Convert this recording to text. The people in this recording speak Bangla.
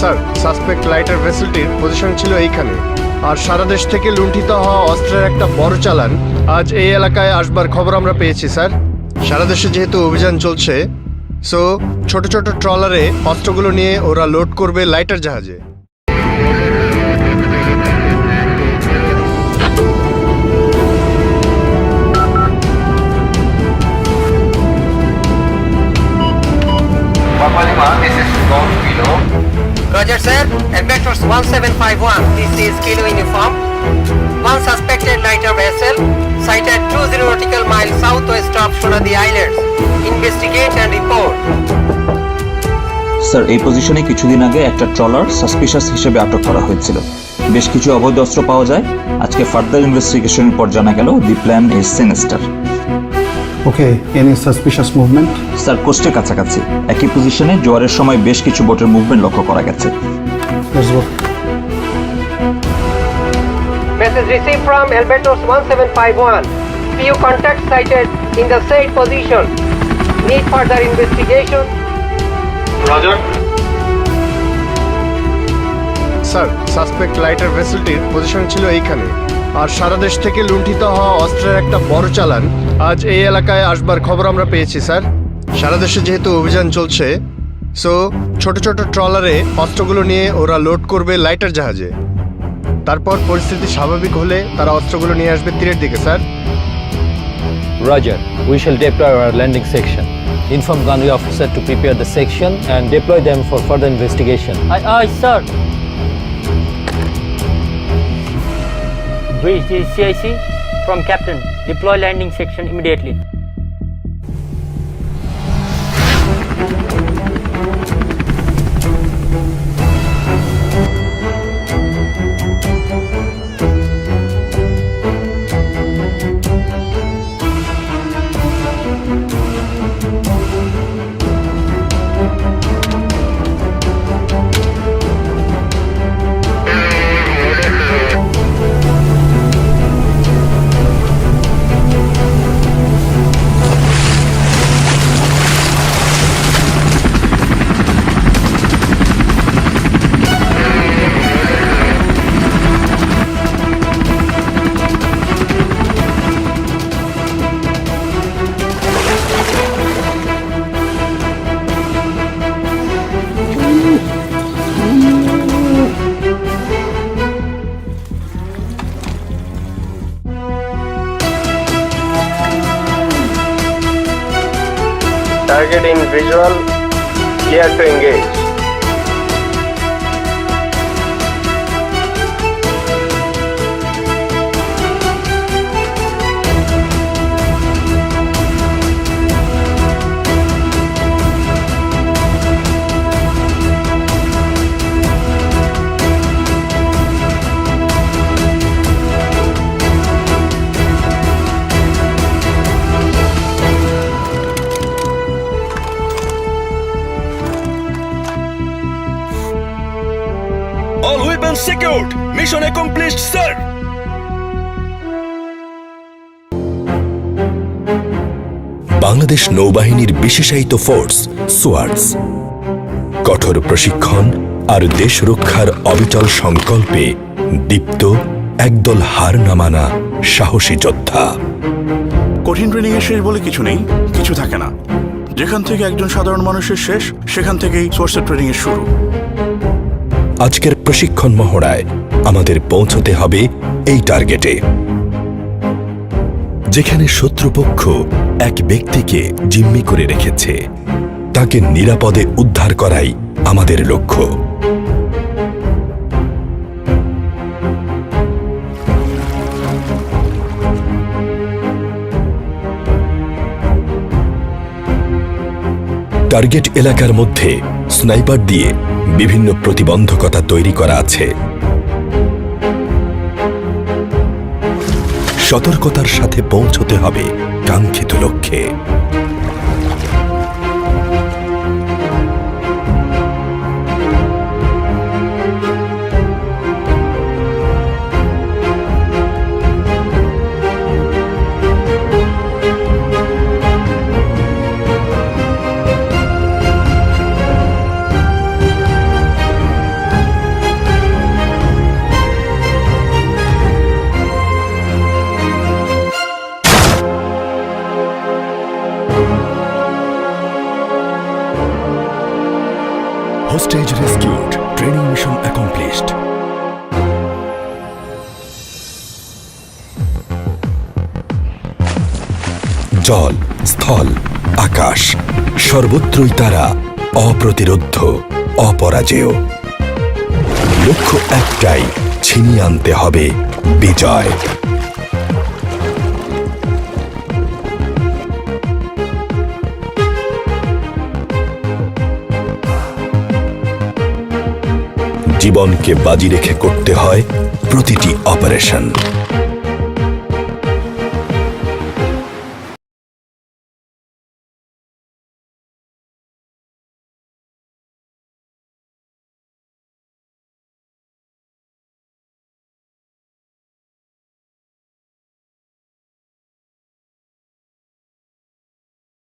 স্যার সাসপেক্ট লাইটার ভেসেলটির পজিশন ছিল এইখানে। আর সারা দেশ থেকে লুণ্ঠিত হওয়া অস্ত্রের একটা বড় চালান আজ এই এলাকায় আসবার খবর আমরা পেয়েছি, স্যার। সারা দেশে যেহেতু অভিযান চলছে সো ছোট ছোট ট্রলারে অস্ত্রগুলো নিয়ে ওরা লোড করবে লাইটার জাহাজে। Roger, sir. Vectors 1751. This is Kilo uniform. One suspected lighter vessel sighted 20 nautical miles southwest of Shonadi Islands. Investigate and report. Sir এই পজিশনে কিছুদিন আগে একটা ট্রলার সাসপিশাস হিসেবে আটক করা হয়েছিল বেশ কিছু অবৈধ অস্ত্র পাওয়া যায় আজকে ফার্দার ইনভেস্টিগেশনের পর জানা গেল the plan is sinister Okay, any suspicious movement? Sir কোস্টের কাছাকাছি একই পজিশনে জোয়ারের সময় বেশ কিছু বোটের মুভমেন্ট লক্ষ্য করা গেছে Let's go. Message received from Albertos 1751. Few contacts sighted in the said position. Need further investigation. Roger. Sir suspect lighter ভেসেলটির position ছিল এইখানে আর সারা দেশ থেকে লুণ্ঠিত হওয়া অস্ত্রের একটা বড় চালান আজ এই এলাকায় আসবার খবর আমরা পেয়েছি স্যার সারা দেশে যেহেতু অভিযান চলছে সো ছোট ছোট ট্রলারে অস্ত্রগুলো নিয়ে ওরা লোড করবে লাইটার জাহাজে তারপর পরিস্থিতি স্বাভাবিক হলে তারা অস্ত্রগুলো নিয়ে আসবে তীরের দিকে sir Roger. We shall deploy our landing section. Inform gunnery officer to prepare the section and deploy them for further investigation. Aye, aye, sir. The CIC from Captain. Deploy landing section immediately. Target in visual, clear to engage. Secured. Mission accomplished, sir. Bangladesh নৌবাহিনীর বিশেষায়িত ফোর্স সোয়ার্ডস কঠোর প্রশিক্ষণ আর দেশ রক্ষার অবিচল সংকল্পে দীপ্ত একদল হার নামানা সাহসী যোদ্ধা কঠিন ট্রেনিং এর শেষ বলে কিছু নেই কিছু থাকে না যেখান থেকে একজন সাধারণ মানুষের শেষ সেখান থেকেই সোর্সের ট্রেনিং এর শুরু আজকের প্রশিক্ষণ মহড়ায় আমাদের পৌঁছতে হবে এই টার্গেটে। যেখানে শত্রুপক্ষ এক ব্যক্তিকে জিম্মি করে রেখেছে, তাকে নিরাপদে উদ্ধার করাই আমাদের লক্ষ্য। টার্গেট এলাকার মধ্যে স্নাইপার দিয়ে বিভিন্ন প্রতিবন্ধকতা তৈরি করা আছে। সতর্কতার সাথে পৌঁছতে হবে কাঙ্ক্ষিত লক্ষ্যে। রেস্কিউড ট্রেনিং মিশন অ্যাকমপ্লিশড জল, স্থল, আকাশ, সর্বত্রই তারা অপ্রতিরোধ্য, অপরাজেয়। লক্ষ্য একটাই, ছিনিয়ে আনতে হবে বিজয়। জীবনকে বাজি রেখে করতে হয় প্রতিটি অপারেশন।